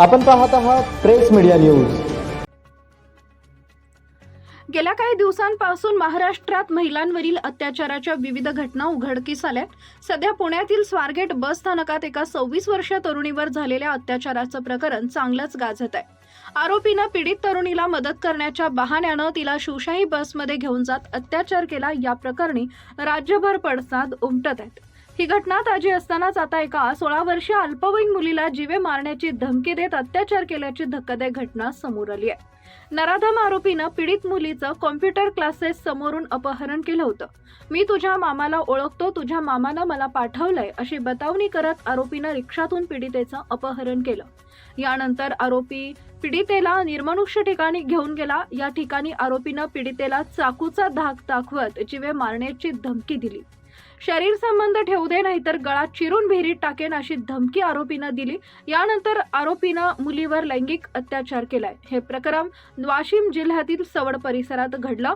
आपण पाहत आहात प्रेस मीडिया न्यूज. गेल्या काही दिवसांपासून महाराष्ट्रात महिलांवरील अत्याचाराच्या विविध घटना उघडकीस आल्या सध्या पुण्यातील स्वारगेट बस स्थानकात एका सव्वीस वर्षीय तरुणीवर झालेल्या अत्याचाराचं प्रकरण चांगलंच गाजत आहे. आरोपीनं पीडित तरुणीला मदत करण्याच्या बहाण्यानं तिला शिवशाही बसमध्ये घेऊन जात अत्याचार केला. या प्रकरणी राज्यभर पडसाद उमटत आहेत. ही घटना ताजी असतानाच आता एका सोळा वर्षीय अल्पवयीन मुलीला जीवे मारण्याची धमकी देत अत्याचार केल्याची धक्कादायक घटना समोर आली आहे. नराधम आरोपीनं पीडित मुलीचं कॉम्प्युटर क्लासेस समोरून अपहरण केलं होतं. मी तुझ्या मामाला ओळखतो तुझ्या मामानं मला पाठवलंय अशी बतावणी करत आरोपीनं रिक्षातून पीडितेचं अपहरण केलं. यानंतर आरोपी पीडितेला निर्मनुष्य ठिकाणी घेऊन गेला. या ठिकाणी आरोपीनं पीडितेला चाकूचा धाक दाखवत जीवे मारण्याची धमकी दिली. शरीर संबंध ठेवू दे नाहीतर गळा चिरून विहिरीत टाकेन अशी धमकी आरोपीनं दिली. यानंतर आरोपीनं मुलीवर लैंगिक अत्याचार केलाय. हे प्रकरण वाशिम जिल्ह्यातील सवड परिसरात घडलं.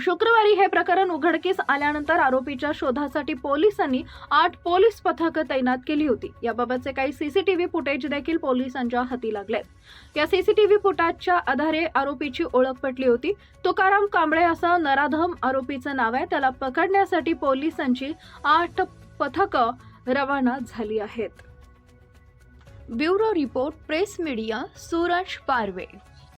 शुक्रवारी हे प्रकरण उघडकीस आल्यानंतर आरोपीच्या शोधासाठी पोलिसांनी आठ पोलीस पथकं तैनात केली होती. याबाबतचे काही सीसीटीव्ही फुटेज देखील पोलिसांच्या हाती लागलेत या सीसीटीव्ही फुटाजच्या आधारे आरोपीची ओळख पटली होती. तुकाराम कांबळे असं नराधम आरोपीचं नाव आहे. त्याला पकडण्यासाठी पोलिसांची आठ पथकं रवाना झाली आहेत. Bureau report press media Suraj Parve.